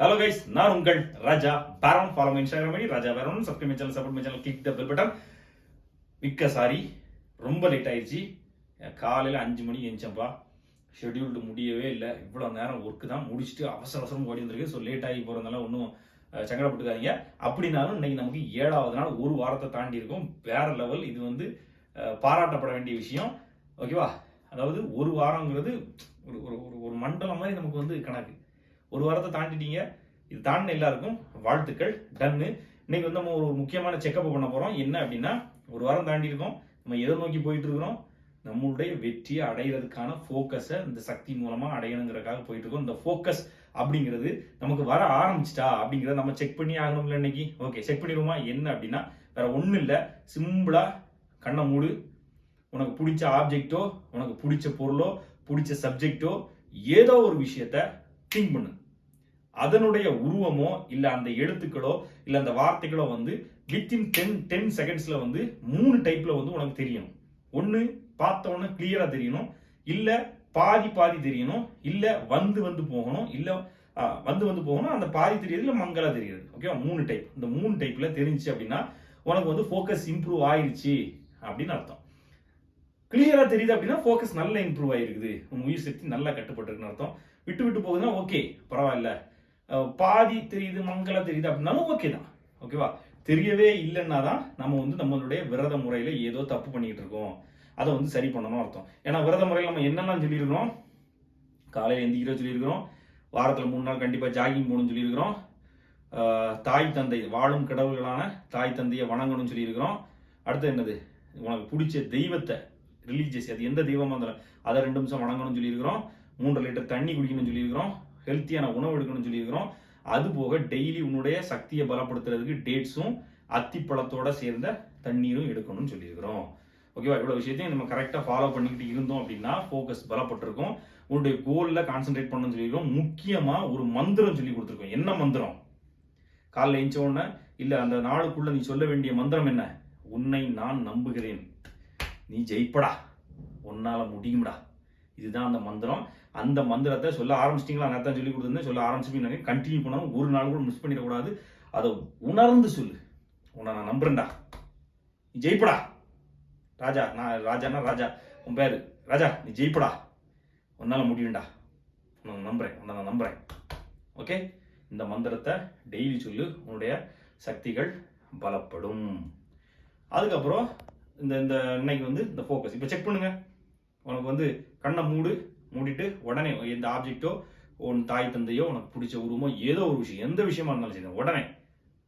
Hello guys நான் உங்கள் ராஜா பேரன் ஃபாலோ இன்ஸ்டாகிராம் ஐடி ராஜா பேரன் subscribe channel support channel click the bell button மிக்க சாரி ரொம்ப லேட் ஆயிடுச்சு. காலையில் அஞ்சு மணிக்கு எழுந்தப்பா ஷெட்யூல்டு முடியவே இல்லை. இவ்வளோ நேரம் ஒர்க்கு தான் முடிச்சுட்டு அவசர அவசரம் ஓடி வந்திருக்கு. ஸோ லேட் ஆகி போகிறதுனால ஒன்றும் சங்கடப்பட்டுக்காதீங்க. அப்படின்னாலும் இன்னைக்கு நமக்கு ஏழாவது நாள் ஒரு வாரத்தை தாண்டி இருக்கும். வேற லெவல் இது வந்து பாராட்டப்பட வேண்டிய விஷயம். ஓகேவா அதாவது ஒரு வாரங்கிறது ஒரு ஒரு ஒரு- ஒரு மண்டலம் மாதிரி நமக்கு வந்து கணக்கு. ஒரு வாரத்தை தாண்டிட்டீங்க. இது தாண்டின எல்லாருக்கும் வாழ்த்துக்கள் டன்னு. இன்னைக்கு வந்து நம்ம ஒரு முக்கியமான செக்கப் பண்ண போகிறோம் என்ன அப்படின்னா ஒரு வாரம் தாண்டி இருக்கோம் நம்ம எதை நோக்கி போயிட்டு இருக்கிறோம் நம்மளுடைய வெற்றியை அடையிறதுக்கான ஃபோக்கஸை இந்த சக்தி மூலமாக அடையணுங்கிறதுக்காக போயிட்டு இருக்கோம் இந்த ஃபோக்கஸ் அப்படிங்கிறது நமக்கு வர ஆரம்பிச்சிட்டா அப்படிங்கிறத நம்ம செக் பண்ணி ஆகணும்ல இன்னைக்கு. ஓகே செக் பண்ணிடுவோமா? என்ன அப்படின்னா வேற ஒன்றும் இல்லை. சிம்பிளாக கண்ணை மூடு. உனக்கு பிடிச்ச ஆப்ஜெக்டோ உனக்கு பிடிச்ச பொருளோ பிடிச்ச சப்ஜெக்டோ ஏதோ ஒரு விஷயத்த திங்க் பண்ணு அதனுடைய உருவமோ இல்லை அந்த எழுத்துக்களோ இல்லை அந்த வார்த்தைகளோ வந்து வித்தின் டென் டென் செகண்ட்ஸில் வந்து மூணு டைப்பில் வந்து உனக்கு தெரியணும். ஒன்று பார்த்த கிளியராக தெரியணும். இல்லை பாதி பாதி தெரியணும். இல்லை வந்து வந்து போகணும். இல்லை வந்து வந்து போகணும். அந்த பாதி தெரியுது இல்லை மங்கலாக தெரியுது ஓகே மூணு டைப் இந்த மூணு டைப்பில் தெரிஞ்சுச்சு அப்படின்னா உனக்கு வந்து ஃபோக்கஸ் இம்ப்ரூவ் ஆயிடுச்சு அப்படின்னு அர்த்தம். கிளியராக தெரியுது அப்படின்னா ஃபோக்கஸ் நல்லா இம்ப்ரூவ் ஆயிருக்குது. உன் உயிர் சக்தி நல்லா கட்டுப்பட்டிருக்குன்னு அர்த்தம். விட்டு விட்டு போகுதுன்னா ஓகே பரவாயில்ல. பாதி தெரியுது மங்களா தெரியுது அப்படின்னாலும் ஓகே தான். ஓகேவா தெரியவே இல்லைன்னா தான் நம்ம வந்து நம்மளுடைய விரத முறையில் ஏதோ தப்பு பண்ணிக்கிட்டு இருக்கோம். அதை வந்து சரி பண்ணணும் அர்த்தம். ஏன்னா விரத முறையில் நம்ம என்னெல்லாம் சொல்லியிருக்கிறோம்? காலையில் எந்திரிக்கிறோம் சொல்லியிருக்கிறோம். வாரத்தில் மூணு நாள் கண்டிப்பாக ஜாகிங் போகணும்னு சொல்லியிருக்கிறோம். தாய் தந்தை வாழும் கடவுள்களான தாய் தந்தையை வணங்கணும்னு சொல்லியிருக்கிறோம். அடுத்து என்னது? உனக்கு பிடிச்ச தெய்வத்தை ரிலீஜியஸ் அது எந்த தெய்வமாக இருந்தாலும் அதை ரெண்டு நிமிஷம் வணங்கணும்னு சொல்லியிருக்கிறோம். மூன்று லிட்டர் தண்ணி குடிக்கணும்னு சொல்லியிருக்கிறோம். ஹெல்த்தியான உணவு எடுக்கணும்னு சொல்லியிருக்கிறோம். அது போக டெய்லி உன்னுடைய சக்தியை பலப்படுத்துறதுக்கு டேட்ஸும் அத்திப்பழத்தோட சேர்ந்த தண்ணீரும் எடுக்கணும்னு சொல்லியிருக்கிறோம். ஓகேவா இவ்வளோ விஷயத்தையும் நம்ம கரெக்டாக ஃபாலோ பண்ணிக்கிட்டு இருந்தோம் அப்படின்னா ஃபோக்கஸ் பலப்பட்டிருக்கும். உன்னுடைய கோலில் கான்சென்ட்ரேட் பண்ணணும்னு சொல்லியிருக்கோம் முக்கியமாக ஒரு மந்திரம் சொல்லி கொடுத்துருக்கோம். என்ன மந்திரம்? காலைல எழுந்த உடனே இல்லை அந்த நாளுக்குள்ள நீ சொல்ல வேண்டிய மந்திரம் என்ன? உன்னை நான் நம்புகிறேன். நீ ஜெயிப்படா. உன்னால் முடியும்டா. இதுதான் அந்த மந்திரம். அந்த மந்திரத்தை சொல்ல ஆரம்பிச்சிட்டிங்களா? நான் தான் சொல்லி கொடுத்துருந்தேன். சொல்ல ஆரம்பிச்சுப்பீங்க கண்டினியூ பண்ணணும். ஒரு நாள் கூட மிஸ் பண்ணிடக்கூடாது. அதை உணர்ந்து சொல்லு. உன்னை நான் நம்புறேன்டா. நீ ஜெயிப்படா. ராஜா நான் ராஜானா ராஜா. உன் பேர் ராஜா நீ ஜெயிப்படா. உன்னால் முடியும்டா. உன்னை நான் நம்புறேன். உன்னை நான் நம்புறேன். ஓகே இந்த மந்திரத்தை டெய்லி சொல்லு. உன்னுடைய சக்திகள் பலப்படும். அதுக்கப்புறம் இந்த இந்த இன்னைக்கு வந்து இந்த ஃபோக்கஸ் இப்போ செக் பண்ணுங்கள் உனக்கு வந்து கண்ணை மூடு மூடிட்டு உடனே எந்த ஆப்ஜெக்டோ உன் தாய் தந்தையோ உனக்கு பிடிச்ச உருவமோ ஏதோ ஒரு விஷயம் எந்த விஷயமா இருந்தாலும் சரி உடனே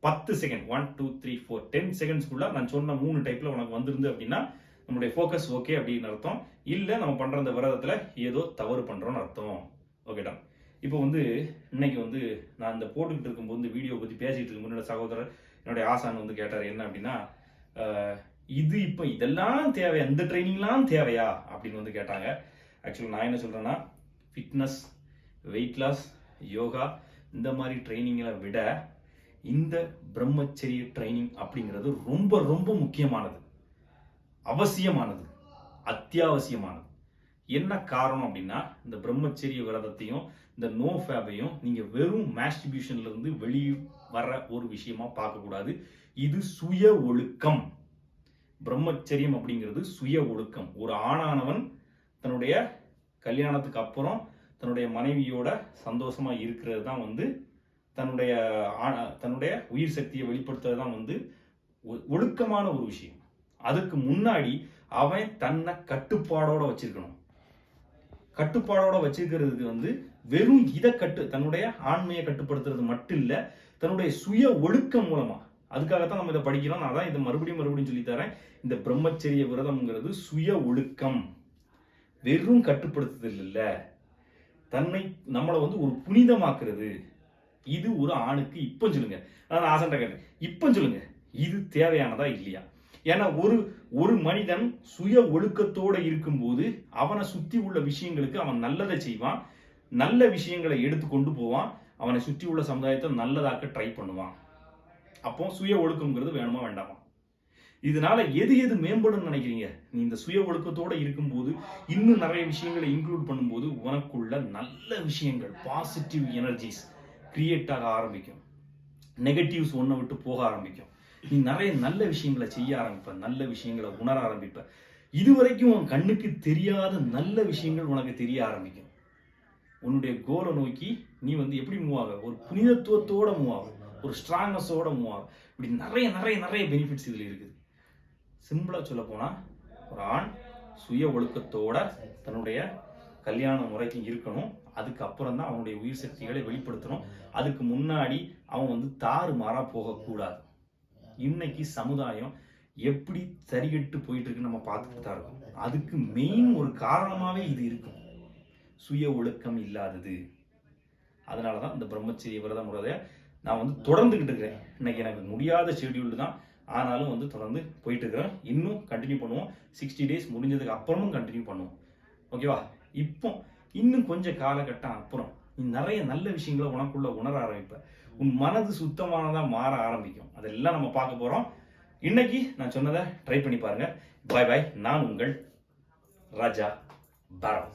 பத்து second one two three four ten செகண்ட்ஸ்க்குள்ள நான் சொன்ன மூணு டைப்ல உனக்கு வந்திருந்து அப்படின்னா நம்மளுடைய ஃபோக்கஸ் ஓகே அப்படின்னு அர்த்தம். இல்லை நம்ம பண்ற அந்த விரதத்துல ஏதோ தவறு பண்றோம்னு அர்த்தம். ஓகேடா இப்போ வந்து இன்னைக்கு வந்து நான் இந்த போட்டுக்கிட்டு இருக்கும்போது வீடியோ பற்றி பேசிட்டு இருக்கும்போது என்னோட சகோதரர் என்னுடைய ஆசான் வந்து கேட்டார் என்ன அப்படின்னா இது இப்போ இதெல்லாம் தேவையா இந்த ட்ரைனிங்லாம் தேவையா? அப்படின்னு வந்து கேட்டாங்க. ஆக்சுவலி நான் என்ன சொல்கிறேன்னா ஃபிட்னஸ் வெயிட் லாஸ் யோகா இந்த மாதிரி ட்ரைனிங்களை விட இந்த பிரம்மச்சரிய ட்ரைனிங் அப்படிங்கிறது ரொம்ப ரொம்ப முக்கியமானது. அவசியமானது. அத்தியாவசியமானது. என்ன காரணம் அப்படின்னா இந்த பிரம்மச்சரிய விரதத்தையும் இந்த நோ ஃபேபையும் நீங்கள் வெறும் மாஸ்டிபியூஷன்லேருந்து வெளியே வர ஒரு விஷயமா பார்க்கக்கூடாது. இது சுய ஒழுக்கம். பிரம்மச்சரியம் அப்படிங்கிறது சுய ஒழுக்கம் ஒரு ஆணானவன் தன்னுடைய கல்யாணத்துக்கு அப்புறம் தன்னுடைய மனைவியோட சந்தோஷமா இருக்கிறது தான் வந்து தன்னுடைய தன்னுடைய உயிர் சக்தியை வெளிப்படுத்துறது தான் வந்து ஒ- ஒழுக்கமான ஒரு விஷயம். அதுக்கு முன்னாடி அவன் தன்னை கட்டுப்பாடோட வச்சிருக்கணும். கட்டுப்பாடோட வச்சிருக்கிறதுக்கு வந்து வெறும் இதை கட்டு தன்னுடைய ஆண்மையை கட்டுப்படுத்துறது மட்டும் இல்லை தன்னுடைய சுய ஒழுக்கம் மூலமா அதுக்காகத்தான் நம்ம இதை படிக்கிறோம். நான் தான் இதை மறுபடியும் மறுபடியும் சொல்லி தரேன். இந்த பிரம்மச்சரிய விரதம்ங்கிறது சுய ஒழுக்கம். வெறும் கட்டுப்படுத்துதல் இல்லை தன்னை நம்மளை வந்து ஒரு புனிதமாக்குறது. இது ஒரு ஆணுக்கு இப்போ சொல்லுங்க. அதான் ஆசன்ட்ட கேட்டேன். இப்போ சொல்லுங்க. இது தேவையானதா இல்லையா? ஏன்னா ஒரு ஒரு மனிதன் சுய ஒழுக்கத்தோட இருக்கும்போது அவனை சுத்தி உள்ள விஷயங்களுக்கு அவன் நல்லதை செய்வான். நல்ல விஷயங்களை எடுத்து கொண்டு போவான். அவனை சுற்றி உள்ள சமுதாயத்தை நல்லதாக்க ட்ரை பண்ணுவான். அப்போ சுய ஒழுக்கம்ங்கிறது வேணுமா வேண்டாமா? இதனால எது எது மேம்படும் நினைக்கிறீங்க? நீ இந்த சுய ஒழுக்கத்தோட இருக்கும்போது இன்னும் நிறைய விஷயங்களை இன்க்ளூட் பண்ணும்போது உனக்குள்ள நல்ல விஷயங்கள் பாசிட்டிவ் எனர்ஜிஸ் கிரியேட் ஆக ஆரம்பிக்கும். நெகட்டிவ்ஸ் ஒன்றை விட்டு போக ஆரம்பிக்கும். நீ நிறைய நல்ல விஷயங்களை செய்ய ஆரம்பிப்ப நல்ல விஷயங்களை உணர ஆரம்பிப்ப. இதுவரைக்கும் உன் கண்ணுக்கு தெரியாத நல்ல விஷயங்கள் உனக்கு தெரிய ஆரம்பிக்கும். உன்னுடைய கோலை நோக்கி நீ வந்து எப்படி மூவ் ஆக? ஒரு புனிதத்துவத்தோட மூவ் ஆகும் ஒரு ஸ்ட்ராங்னஸோட மூவ் ஆகும். இப்படி நிறைய நிறைய நிறைய பெனிஃபிட்ஸ் இதில் இருக்குது. சிம்பிளாக சொல்ல போனால் ஒரு ஆண் சுய ஒழுக்கத்தோட தன்னுடைய கல்யாண முறைக்கு இருக்கணும். அதுக்கப்புறம் தான் அவனுடைய உயிர் சக்திகளை வெளிப்படுத்தணும். அதுக்கு முன்னாடி அவன் வந்து தாறு மாறாக போகக்கூடாது. இன்னைக்கு சமுதாயம் எப்படி சரிகட்டு போயிட்டு இருக்குன்னு நம்ம பார்த்துட்டு தான் இருக்கோம். அதுக்கு மெயின் ஒரு காரணமாகவே இது இருக்கும். சுய ஒழுக்கம் இல்லாதது. அதனால தான் இந்த பிரம்மச்சரிய விரத முறையை நான் வந்து தொடர்ந்துக்கிட்டு இருக்கிறேன். இன்னைக்கு எனக்கு முடியாத ஷெட்யூல் தான். ஆனாலும் வந்து தொடர்ந்து போயிட்டு இருக்கிறேன். இன்னும் கண்டினியூ பண்ணுவோம். சிக்ஸ்டி டேஸ் முடிஞ்சதுக்கு அப்புறமும் கண்டினியூ பண்ணுவோம். ஓகேவா இப்போ இன்னும் கொஞ்சம் காலகட்டம் அப்புறம் நீ நிறைய நல்ல விஷயங்களை உனக்குள்ள உணர ஆரம்பிப்ப. உன் மனது சுத்தமானதாக மாற ஆரம்பிக்கும். அதெல்லாம் நம்ம பார்க்க போகிறோம் இன்னைக்கு நான் சொன்னதை ட்ரை பண்ணி பாருங்க. பாய் பாய் நான் உங்கள் ராஜா பாரம்